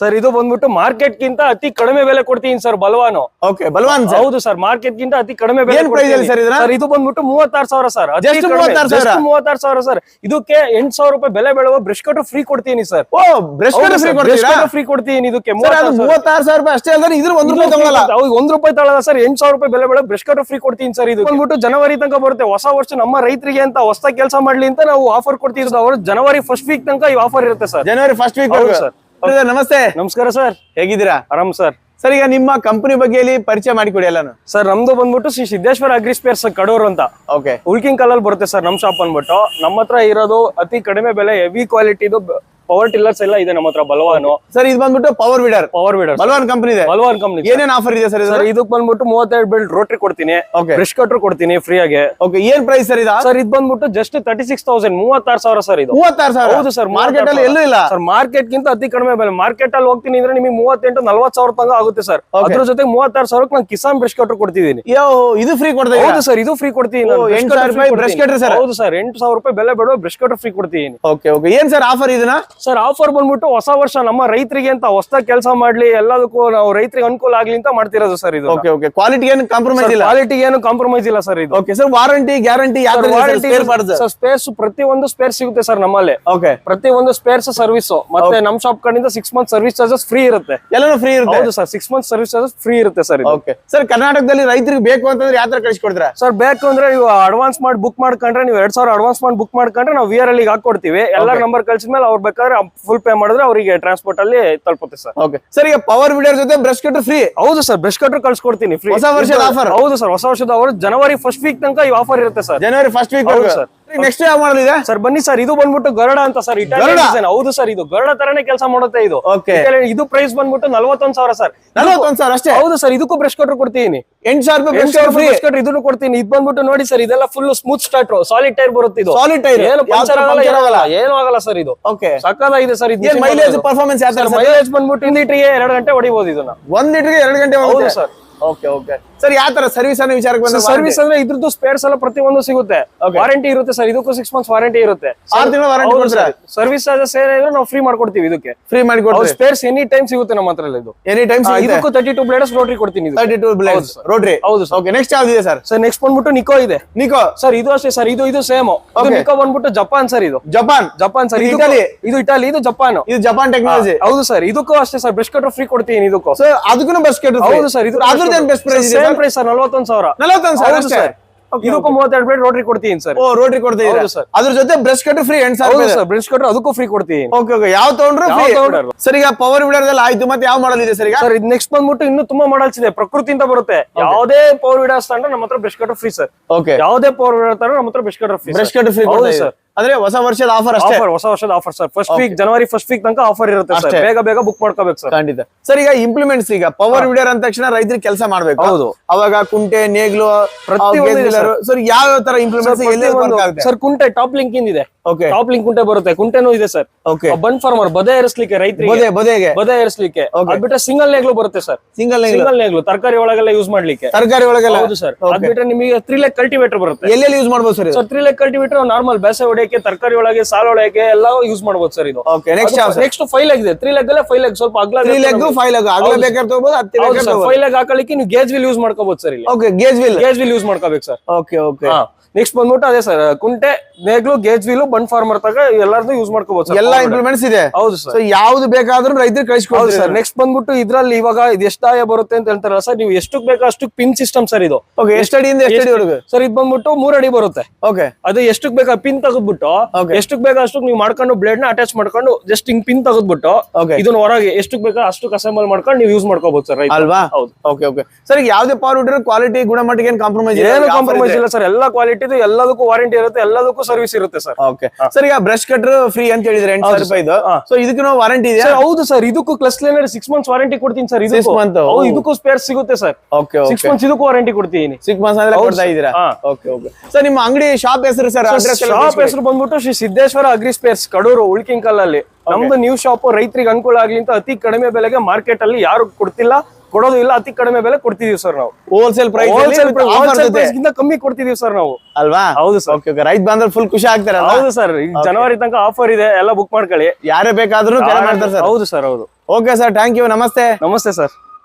Sir ಇದು ಬಂದ್ಬಿಟ್ಟು market ಗಿಂತ ಅತಿ ಕಡಿಮೆ ಬೆಲೆ ಕೊಡ್ತೀನಿ ಸರ್ ಬಲವಾನು. ಓಕೆ ಬಲವಾನ್ ಸರ್. ಹೌದು ಸರ್ ಮಾರ್ಕೆಟ್ ಗಿಂತ ಅತಿ ಕಡಿಮೆ ಬೆಲೆ? ಸರ್ ಇದು ಬಂದ್ಬಿಟ್ಟು ಮೂವತ್ತಾರು ಸಾವಿರ ಸರ್ ಮೂವತ್ತಾರು ಸಾವಿರ? ಸರ್. ಇದಕ್ಕೆ ಎಂಟ್ ಸಾವಿರ ರೂಪಾಯಿ ಬೆಲೆ ಬೆಳವ ಬ್ರಷ್ ಕಟ್ಟು ಫ್ರೀ ಕೊಡ್ತೀನಿ ಸರ್. ಫ್ರೀ ಕೊಡ್ತೀನಿ ಇದಕ್ಕೆ. ಸರ್ ಮೂವತ್ತಾರು ಸಾವಿರ. ರೂಪಾಯಿ ಅಷ್ಟೇ ಅಲ್ಲದೆ ಇದ್ರ ಒಂದ್ ರೂಪಾಯಿ ತಗೊಳಲ್ಲ. ಹೌದು ಒಂದ್ ರೂಪಾಯಿ ತಗೊಳ್ಳಲ್ಲ ಸರ್ ಎಂಟ್ ಸಾವಿರ ರೂಪಾಯಿ ಬೆಲೆ ಬೆಳೆ ಬ್ರಷ್ ಕಟ್ಟು ಫ್ರೀ ಕೊಡ್ತೀನಿ ಸರ್ ಇದು. ಬಂದ್ಬಿಟ್ಟು ಜನವರಿ ತನಕ ಬರುತ್ತೆ. ಹೊಸ ವರ್ಷ ನಮ್ಮ ರೈತರಿಗೆ ಅಂತ ಹೊಸ ಕೆಲಸ ಮಾಡ್ಲಿ ಅಂತ ನಾವು ಆಫರ್ ಕೊಡ್ತೀವಿ ಅವರು ಜನವರಿ ಫಸ್ಟ್ ವೀಕ್ ತನಕ ಈ ಆಫರ್ ಇರುತ್ತೆ sir. January first week sir. ನಮಸ್ತೆ. ನಮಸ್ಕಾರ ಸರ್. ಹೇಗಿದ್ದೀರಾ? ಆರಾಮ್ ಸರ್. ಸರ್ ಈಗ ನಿಮ್ಮ ಕಂಪನಿ ಬಗ್ಗೆ ಇಲ್ಲಿ ಪರಿಚಯ ಮಾಡಿಕೊಡಿ ಎಲ್ಲಾನು. ಸರ್ ನಮ್ದು ಬಂದ್ಬಿಟ್ಟು ಶ್ರೀ ಸಿದ್ದೇಶ್ವರ ಅಗ್ರಿ ಸ್ಪೇರ್ಸ್ ಕಡೂರು ಅಂತ. ಓಕೆ. ಉಳ್ಕಿನ ಕಾಲಲ್ಲಿ ಬರುತ್ತೆ ಸರ್ ನಮ್ ಶಾಪ್ ಬಂದ್ಬಿಟ್ಟು. ನಮ್ಮ ಹತ್ರ ಇರೋದು ಅತಿ ಕಡಿಮೆ ಬೆಲೆ ಹೆವಿ ಕ್ವಾಲಿಟಿದು ಪವರ್ ಟಿಲ್ಲರ್ಸ್ ಎಲ್ಲ ಇದೆ ನಮ್ಮ ಹತ್ರ ಬಲವಾನು. ಸರ್ ಇದು ಬಂದ್ಬಿಟ್ಟು power weeder power weeder Balwaan company ಇದೆ. ಬಲವಾನ್ ಕಂಪನಿ ಏನೇನ್ ಆಫರ್ ಇದೆ ಸರ್ ಸರ್ ಇದಕ್ ಬಂದ್ಬಿಟ್ಟು ಮೂವತ್ತೆರಡು ಬೆಲ್ಟ್ ರೋಟ್ರಿ ಕೊಡ್ತೀನಿ. ಬ್ರಷ್ ಕಟ್ರು ಕೊಡ್ತೀನಿ ಫ್ರೀ ಆಗಿ. ಓಕೆ ಏನ್ ಪ್ರೈಸ್ ಸರ್ ಇದು? ಸರ್ ಇದು ಬಂದ್ಬಿಟ್ಟು ಜಸ್ಟ್ ತರ್ಟಿ ಸಿಕ್ಸ್ ತೌಸಂಡ್ ಮೂವತ್ತಾರು ಸಾವಿರ ಸರ್ ಇದು. ಮೂವತ್ತಾರು ಸಾವಿರ? ಹೌದು ಸರ್ ಮಾರ್ಕೆಟ್ ಅಲ್ಲಿ ಎಲ್ಲೂ ಇಲ್ಲ? ಸರ್ ಮಾರ್ಕೆಟ್ ಗಿಂತ ಅತಿ ಕಡಿಮೆ ಬೆಲೆ. ಮಾರ್ಕೆಟ್ ಅಲ್ಲಿ ಹೋಗ್ತೀನಿ ಅಂದ್ರೆ ನಿಮಗೆ ಮೂವತ್ತೆಂಟು ನಲ್ವತ್ತು ಸಾವಿರ ತನಕ ಆಗುತ್ತೆ ಸರ್. ಅದ್ರ ಜೊತೆ ಮೂವತ್ತಾರು ಸಾವಿರಕ್ಕೆ ನಾನು ಕಿಸಾನ್ ಬ್ರಷ್ ಕಟ್ರು ಕೊಡ್ತಿದ್ದೀನಿ. ಇದು ಫ್ರೀ ಕೊಡ್ತೀನಿ? ಹೌದು ಸರ್ ಇದು ಫ್ರೀ ಕೊಡ್ತೀನಿ. ಎಂಟು ಸಾವಿರ ರೂಪಾಯಿ ಬ್ರಷ್ ಕಟ್ರಿ ಸರ್. ಹೌದು ಸರ್ ಎಂಟು ಸಾವಿರ ರೂಪಾಯಿ ಬೆಲೆ ಬೇಡ ಬ್ರಷ್ ಕಟ್ರು ಫ್ರೀ ಕೊಡ್ತೀನಿ. ಓಕೆ ಓಕೆ ಏನ್ ಸರ್ ಆಫರ್ ಇದನ್ನ? ಸರ್ ಆಫರ್ ಬಂದ್ಬಿಟ್ಟು ಹೊಸ ವರ್ಷ ನಮ್ಮ ರೈತರಿಗೆ ಅಂತ ಹೊಸ ಕೆಲಸ ಮಾಡ್ಲಿ ಎಲ್ಲದಕ್ಕೂ ನಾವು ರೈತರಿಗೆ ಅನುಕೂಲ ಆಗ್ಲಿ ಅಂತ ಮಾಡ್ತಿರೋದು ಸರ್ ಇದು ಓಕೆ ಓಕೆ ಕ್ವಾಲಿಟಿ ಏನು ಕಾಂಪ್ರಮೈಸ್ ಇಲ್ಲ? ಕ್ವಾಲಿಟಿ ಏನು ಕಾಂಪ್ರಮೈಸ್ ಇಲ್ಲ ಸರ್ ಇದು. Okay sir warranty guarantee warranty sir space ಪ್ರತಿ ಒಂದು ಸ್ಪೇರ್ ಸಿಗುತ್ತೆ ಸರ್ ನಮ್ಮಲ್ಲಿ. ಓಕೆ ಪ್ರತಿ ಒಂದು ಸ್ಪೇರ್ಸ್ ಸರ್ವಿಸ್ ಮತ್ತೆ ನಮ್ ಶಾಪ್ ಕಡೆಯಿಂದ six month service charges free ಇರುತ್ತೆ. ಎಲ್ಲಾನು ಫ್ರೀ ಇರುತ್ತೆ? ಹೌದು sir six month service charges free ಇರುತ್ತೆ ಸರ್ ಇದು. ಓಕೆ ಸರ್ ಕರ್ನಾಟಕದಲ್ಲಿ ರೈತರಿಗೆ ಬೇಕು ಅಂತಂದ್ರೆ ಯಾವ ತರ ಕಳಿಸ್ಕೊಡ್ತೀರಾ? ಸರ್ ಬೇಕು ಅಂದ್ರೆ ನೀವು ಅಡ್ವಾನ್ಸ್ ಮಾಡಿ ಬುಕ್ ಮಾಡ್ಕೊಂಡ್ರೆ ನೀವು ಎರಡ್ ಸಾವಿರ ಅಡ್ವಾನ್ಸ್ ಮಾಡಿ ಬುಕ್ ಮಾಡ್ಕೊಂಡ್ರೆ ನಾವು ವಿ ಆರ್ ಅಲ್ಲಿ ಹಾಕೊಡ್ತೀವಿ ಎಲ್ಲಾ ನಂಬರ್ ಕಳ್ಸಿದ್ಮೇಲೆ ಅವ್ರು ಬೇಕಾದ್ರೆ ಫುಲ್ ಪೇ ಮಾಡಿದ್ರೆ ಅವರಿಗೆ ಟ್ರಾನ್ಸ್ಪೋರ್ಟ್ ಅಲ್ಲಿ ತಲುಪುತ್ತೆ ಸರ್ ಓಕೆ ಸರ್ ಈಗ ಪವರ್ ವಿಡಿಯೋ ಜೊತೆ ಬ್ರಷ್ ಕಟ್ಟರ್ ಫ್ರೀ ಹೌದು ಸರ್ ಬ್ರಷ್ ಕಟ್ರು ಕಳ್ಸಿಕೊಡ್ತೀನಿ ಫ್ರೀ ಹೊಸ ವರ್ಷದ ಆಫರ್ ಹೌದು ಸರ್ ಹೊಸ ವರ್ಷದ ಅವರು ಜನವರಿ ಫಸ್ಟ್ ವೀಕ್ ತನಕ ಈ ಆಫರ್ ಇರುತ್ತೆ sir January first week sir. Next ಯಾವ ಮಾಡಲ್ ಇದೆ? ಸರ್ ಬನ್ನಿ ಸರ್ ಇದು ಬಂದ್ಬಿಟ್ಟು ಗರಡ ಅಂತ ಸರ್? ಇಟಾಲಿಯನ್ ಡಿಸೈನ್ ಹೌದು ಸರ್ ಇದು ಗರಡ ತರನೇ ಕೆಲಸ ಮಾಡುತ್ತೆ ಇದು. ಓಕೆ ಇದು ಪ್ರೈಸ್ ಬಂದ್ಬಿಟ್ಟು ನಲವತ್ತೊಂದ್ ಸಾವಿರ ಸರ್ ನಲ್ವತ್ತೊಂದ್ ಸಾವಿರ ಅಷ್ಟೇ? ಹೌದು ಸರ್ ಇದಕ್ಕೂ ಬ್ರಷ್ ಕಟ್ರು ಕೊಡ್ತೀನಿ. ಎಂಟು ಸಾವಿರ ರೂಪಾಯಿ ಬ್ರಷ್ ಕಟ್ರು ಇದನ್ನು ಕೊಡ್ತೀನಿ. ಇದು ಬಂದ್ಬಿಟ್ಟು ನೋಡಿ ಸರ್ ಇದೆಲ್ಲ full smooth start solid tyre ಬರುತ್ತೆ ಇದು. ಸಾಲಿಡ್ ಟೈರ್ ಏನು ಪಂಚರ್ ಆಗಲ್ಲ ಏನು ಸರ್ ಇದು. ಓಕೆ ಇದೆ ಸರ್ ಇದು ಮೈಲೇಜ್ ಪರ್ಫಾರ್ಮೆನ್ಸ್ ಯಾವ ತರ ಮೈಲೇಜ್ ಬಂದ್ಬಿಟ್ಟು ಒಂದು ಲೀಟರ್ಗೆ ಎರಡು ಗಂಟೆ ಹೊಡಿಬಹುದು ಇದನ್ನ. ಒಂದ್ ಲೀಟರ್ಗೆ ಎರಡು ಗಂಟೆ ಹೌದು ಸರ್ ಓಕೆ ಓಕೆ ಸರ್ ಯಾವ ತರ ಸರ್ವಿಸ್ ಅನ್ನೋ ವಿಚಾರಕ್ಕೆ ಬಂದ್ರೆ ಸರ್ವಿಸ್ ಅಂದ್ರೆ ಇದ್ರದ್ದು ಸ್ಪೇರ್ಸ್ ಎಲ್ಲ ಪ್ರತಿಯೊಂದು ಸಿಗುತ್ತೆ. ವಾರಂಟಿ ಇರುತ್ತೆ ಸರ್ ಇದಕ್ಕೂ ಸಿಕ್ಸ್ ಮಂತ್ಸ್ ವಾರಂಟಿ ಇರುತ್ತೆ. ಆರು ತಿಂಗಳ ವಾರಂಟಿ ಸರ್ವಿಸ್ ಚಾರ್ಜಸ್ ಏನಿದ್ರೆ ನಾವು ಫ್ರೀ ಮಾಡ್ಕೊಡ್ತೀವಿ ಇದಕ್ಕೆ. ಫ್ರೀ ಮಾಡಿಕೊಡ್ತೀವಿ ಸ್ಪೇರ್ಸ್ ಎನಿ ಟೈಮ್ ಸಿಗುತ್ತೆ ನಮ್ಮ ಹತ್ರ ಇದು. ಎನಿ ಟೈಮ್ ಇದಕ್ಕೂ ತರ್ಟಿ ಟೂ ಬ್ಲೇಡಸ್ ರೋಟ್ರಿ ಕೊಡ್ತೀನಿ ಇದು ತರ್ಟಿ ಟೂ ಬ್ಲೇಡ್ಸ್ ರೋಟ್ರಿ ಹೌದು ಸರ್. ಓಕೆ ನೆಕ್ಸ್ಟ್ ಯಾವ್ದಿದೆ ಸರ್? ಸರ್ ನೆಕ್ಸ್ಟ್ ಬಂದ್ಬಿಟ್ಟು ನಿಕೋ ಇದೆ. ನಿಕೋ ಸರ್ ಇದು ಅಷ್ಟೇ ಸರ್ ಇದು ಇದು ಸೇಮ್ ಇದು. ನಿಕೋ ಬಂದ್ಬಿಟ್ಟು ಜಪಾನ್ ಸರ್ ಇದು. ಜಪಾನ್ ಜಪಾನ್ ಸರ್ ಇದು ಇದು ಇಟಲಿ. ಇದು ಇಟಾಲಿ ಇದು ಜಪಾನ್ ಇದು ಜಪಾನ್ ಟೆಕ್ನಾಲಜಿ ಹೌದು ಸರ್ ಇದಕ್ಕೂ ಅಷ್ಟೇ ಸರ್ ಬ್ರಷ್ ಕಟ್ರ್ ಫ್ರೀ ಕೊಡ್ತೀನಿ ಇದಕ್ಕೂ. ಸರ್ ಅದಕ್ಕೂ ಬಸ್ ಕೆಟ್ಟು ಹೌದು ಸರ್ ಇದು ಅದ್ರದ್ದು ಬೆಸ್ಟ್ ಪ್ರೈಸ್ ಇದೆ ಸೇಮ್ ಪ್ರೈಸ್ ಸರ್ ನಲವತ್ತೊಂದು ಸಾವಿರ. ನಲವತ್ತೊಂದು ಸಾವಿರ ಅಷ್ಟೇ? ಇದಕ್ಕೂ ಮೂವತ್ತೆರಡು ಪ್ಲೇಟ್ ರೋಟ್ರಿ ಕೊಡ್ತೀನಿ ಸರ್. ಓ ರೋಟ್ರಿ ಕೊಡ್ತೀವಿ ಸರ್. ಅದ್ರ ಜೊತೆ ಬ್ರಷ್ ಕಟ್ಟು ಫ್ರೀ ಎಂಟು ಸಾವಿರ ಸರ್ ಬ್ರಷ್ ಕಟ್ರ್ ಅದಕ್ಕೂ ಫ್ರೀ ಕೊಡ್ತೀನಿ. Okay okay. ಯಾವ ತಗೊಂಡ್ರು ತಗೊಂಡ್ರು? ಸರ್ ಈಗ ಪವರ್ ವಿಡರ್ದಲ್ಲಿ ಆಯ್ತು ಮತ್ತೆ ಯಾವ ಮಾಡಲ್ ಇದೆ ಸರ್ ಈಗ? ಸರ್ ಇದು ನೆಕ್ಸ್ಟ್ ಬಂದ್ಬಿಟ್ಟು ಇನ್ನು ತುಂಬಾ ಮಾಡಲ್ಸ್ ಇದೆ. ಪ್ರಕೃತಿ ಅಂತ ಬರುತ್ತೆ ಯಾವುದೇ ಪವರ್ ವಿಡರ್ಸ್ ತಂದ್ರೆ ನಮ್ಮ ಹತ್ರ ಬ್ರಷ್ ಫ್ರೀ ಸರ್. ಓಕೆ. ಯಾವುದೇ ಪವರ್ ವಿಡರ್ ತಂದ್ರೆ ನಮ್ಮ ಹತ್ರ brush cutter free brush cutter free sir. ಅಂದ್ರೆ ಹೊಸ ವರ್ಷದ ಆಫರ್ ಅಷ್ಟೇ. ಆಫರ್ ಹೊಸ ವರ್ಷದ offer sir first week January first week ತನಕ ಆಫರ್ ಇರುತ್ತೆ ಸರ್ ಬೇಗ ಬೇಗ ಬುಕ್ ಮಾಡ್ಕೋಬೇಕು ಸರ್ ಖಂಡಿತ. ಸರ್ ಈಗ ಇಂಪ್ಲಿಮೆಂಟ್ಸ್ ಈಗ ಪವರ್ ವಿಡರ್ ಅಂದ ತಕ್ಷಣ ರೈತರಿಗೆ ಕೆಲಸ ಮಾಡ್ಬೇಕು? ಹೌದು. ಅವಾಗ ಕುಂಟೆ ನೇಗ್ಲು ಇದೆ. ಸರ್ ಯಾವ ತರ ಇಂಪ್ಲಿಮೆಂಟ್ಸ್ ಸರ್ ಕುಂಟೆ ಟಾಪ್ ಲಿಂಕ್ ಇದೆ ಓಕೆ ಟಾಪ್ ಲಿಂಕ್ ಕುಂಟೆ ಬರುತ್ತೆ. ಕುಂಟೆನೂ ಇದೆ ಸರ್ ಓಕೆ ಬನ್ ಫಾರ್ಮರ್ ಬದೆ ಏರಿಸ್ಲಿಕ್ಕೆ ರೈತರಿಗೆ ಬದೇ ಬೊದೆಗೆ. ಬದೆ ಏರಿಸ್ಲಿಕ್ಕೆ. ಅದ್ಬಿಟ್ರೆ ಸಿಂಗಲ್ ನೇಗ್ಲು ಬರುತ್ತೆ ಸರ್ ಸಿಂಗಲ್ ಸಿಂಗಲ್ ನೇಗ್ಲು. ತರಕಾರಿ ಒಳಗೆಲ್ಲ ಯೂಸ್ ಮಾಡ್ಲಿಕ್ಕೆ. ತರಕಾರಿ ಒಳಗೆಲ್ಲ. ಹೌದು ಸರ್ ಅದ್ಬಿಟ್ರೆ ನಿಮಗೆ ತ್ರೀ ಲೆಕ್ ಕಲ್ಟಿವೇಟರ್ ಬರುತ್ತೆ. ಎಲ್ಲೆಲ್ಲಿ ಯೂಸ್ ಮಾಡ್ಬೋದು sir sir three leg cultivator normal ಬೇಸೆ ಹೊಡೆಯಕ್ಕೆ ತರಕಾರಿ ಒಳಗೆ ಸಾಲ ಒಳಗೆ ಎಲ್ಲ ಯೂಸ್ ಮಾಡಬಹುದು ಸರ್ ಇದು. ಓಕೆ ನೆಕ್ಸ್ಟ್ ಫೈವ್ ಲೆಗ್ ಇದೆ ತ್ರೀ ಲೆಗ್ ಅಲ್ಲೇ ಫೈವ್ ಲೆಗ್ ಸ್ವಲ್ಪ ಅಗ್ಲ ತ್ರೀ ಲೆಗ್ ಫೈವ್ ಲೆಗ್ ಅಗಲ ಬೇಕಾದ್ರೆ ತಗೋಬಹುದು ಹತ್ತಿ ಬೇಕಾದ್ರೆ ಫೈವ್ ಲೆಗ್ ಹಾಕಲಿಕ್ಕೆ ನೀವು ಗೇಜ್ ವಿಲ್ ಯೂಸ್ ಮಾಡ್ಕೋಬಹುದು ಸರ್ ಇಲ್ಲಿ. Okay gauge wheel gauge wheel use ಮಾಡ್ಕೋಬೇಕು ಸರ್ ಓಕೆ ಓಕೆ ನೆಕ್ಸ್ಟ್ ಬಂದ್ಬಿಟ್ಟು ಅದೇ ಸರ್ ಕುಂಟೆ ನೇಗ್ಲು ಗೇಜ್ ವಿಲ್ ಬನ್ ಫಾರ್ಮರ್ ತಗ ಎಲ್ಲಾರ್ದು ಯೂಸ್ ಮಾಡ್ಕೋಬಹುದು ಸರ್ ಎಲ್ಲ ಇಂಪ್ಲಿಮೆಂಟ್ಸ್ ಇದೆ. ಹೌದು ಸರ್ ಯಾವ್ದು ಬೇಕಾದ್ರೂ ರೈತರು ಹೌದು ಕಳಿಸ್ಕೊಡ್ತೀವಿ ಸರ್. ನೆಕ್ಸ್ಟ್ ಬಂದ್ಬಿಟ್ಟು ಇದ್ರಲ್ಲಿ ಇವಾಗ ಇದು ಎಷ್ಟಾಯ ಬರುತ್ತೆ ಅಂತ ಹೇಳ್ತಾರಲ್ಲ ಸರ್ ನೀವು ಎಷ್ಟಕ್ ಬೇಕಾ ಅಷ್ಟು ಪಿನ್ ಸಿಸ್ಟಮ್ ಸರ್ ಇದು. ಓಕೆ ಎಷ್ಟು ಅಡಿಯಿಂದ ಎಷ್ಟು ಅಡಿವರೆಗೂ ಸರ್ ಇದು ಬಂದ್ಬಿಟ್ಟು ಮೂರ್ ಅಡಿ ಬರುತ್ತೆ. ಓಕೆ ಅದು ಎಷ್ಟಕ್ ಬೇಕಾ ಪಿನ್ ತೆಗೆದ್ಬಿಟ್ಟು. ಎಷ್ಟಕ್ ಬೇಕಾ ಅಷ್ಟಕ್ಕೆ ನೀವು ಮಾಡ್ಕೊಂಡು ಬ್ಲೇಡ್ನ ಅಟ್ಯಾಚ್ ಮಾಡ್ಕೊಂಡು ಜಸ್ಟ್ ಹಿಂಗ್ ಪಿನ್ ತೆಗೆದ್ಬಿಟ್ಟು ಇದನ್ನ ಹೊರಗೆ ಎಷ್ಟಕ್ ಬೇಕಾ ಅಷ್ಟು ಅಸೆಂಬಲ್ ಮಾಡ್ಕೊಂಡು ನೀವು ಯೂಸ್ ಮಾಡ್ಕೋಬಹುದು ಸರ್ ಅಲ್ವಾ? ಹೌದು. ಓಕೆ ಓಕೆ ಸರ್ ಈಗ ಯಾವ್ದೇ ಪವರ್ ವಿಡರ್ ಕ್ವಾಲಿಟಿ ಗುಣಮಟ್ಟಕ್ಕೆ ಏನು ಕಾಂಪ್ರಮೈಸ್ ಏನು ಕಾಂಪ್ರಮೈಸ್ ಇಲ್ಲ ಸರ್ ಎಲ್ಲಾ ಕ್ವಾಲಿಟಿ ಎಲ್ಲದಕ್ಕೂ ವಾರಂಟಿ ಇರುತ್ತೆ ಎಲ್ಲದಕ್ಕೂ ಸರ್ವಿಸ್ ಇರುತ್ತೆ ಸರ್ ಓಕೆ ಸರ್ ಈಗ ಬ್ರಷ್ ಕಟ್ರ್ ಫ್ರೀ ಅಂತ ಹೇಳಿದ್ರೆ ಎಂಟು ಸಾವಿರ ರೂಪಾಯಿ. ಸೊ ಇದಕ್ಕೂ ವಾರಂಟಿ ಇದೆ ಹೌದು ಸರ್ ಇದಕ್ಕೂ ಕ್ಲಸ್ ಲೈನರ್ ಸಿಕ್ಸ್ ಮಂತ್ಸ್ ವಾರಂಟಿ ಕೊಡ್ತೀನಿ ಸರ್ ಸಿಕ್ಸ್ ಹೌದು ಇದಕ್ಕೂ ಸ್ಪೇರ್ ಸಿಗುತ್ತೆ ಸರ್ ಓಕೆ ಸಿಕ್ಸ್ ಮಂತ್ಸ್ ಇದಕ್ಕೂ ವಾರಂಟಿ ಕೊಡ್ತೀನಿ. ಸಿಕ್ಸ್ ಮಂತ್ಸ್ ಅಂದ್ರೆ ಕೊಡ್ತಾ ಇದೀರಾ ಓಕೆ ಓಕೆ ಸರ್ ನಿಮ್ಮ ಅಂಗಡಿ ಶಾಪ್ ಹೆಸರು ಸರ್ ಶಾಪ್ ಹೆಸರು ಬಂದ್ಬಿಟ್ಟು ಶ್ರೀ ಸಿದ್ದೇಶ್ವರ ಅಗ್ರಿ ಸ್ಪೇರ್ಸ್ ಕಡೂರು ಉಳ್ಕಿಂಕಲ್ ಅಲ್ಲಿ ನಮ್ದು ನ್ಯೂ ಶಾಪ್ ರೈತರಿಗೆ ಅನುಕೂಲ ಆಗ್ಲಿ ಅಂತ ಅತಿ ಕಡಿಮೆ ಬೆಲೆಗೆ ಮಾರ್ಕೆಟ್ ಅಲ್ಲಿ ಯಾರು ಕೊಡ್ತಿಲ್ಲ ಕೊಡೋದು ಇಲ್ಲ ಅತಿ ಕಡಿಮೆ ಬೆಲೆ ಕೊಡ್ತಿದೀವಿ ಸರ್ ನಾವು. ಹೋಲ್ಸೇಲ್ ಪ್ರೈಸ್ ಹೋಲ್ಸೇಲ್ ಕಮ್ಮಿ ಕೊಡ್ತಿದೀವಿ ಸರ್ ನಾವು. ಅಲ್ವಾ? ಹೌದು ಸರ್ ಓಕೆ ರೈತ ಬಂದ್ರೆ ಫುಲ್ ಖುಷಿ ಆಗ್ತಾರೆ ಹೌದು ಸರ್ ಈಗ ಜನವರಿ ತನಕ ಆಫರ್ ಇದೆ ಎಲ್ಲ ಬುಕ್ ಮಾಡ್ಕೊಳ್ಳಿ. ಯಾರೇ ಬೇಕಾದ್ರೂ ಮಾಡ್ತಾರೆ ಸರ್ ಹೌದು ಸರ್ ಹೌದು. ಓಕೆ ಸರ್ ಥ್ಯಾಂಕ್ ಯು ನಮಸ್ತೆ. ನಮಸ್ತೆ ಸರ್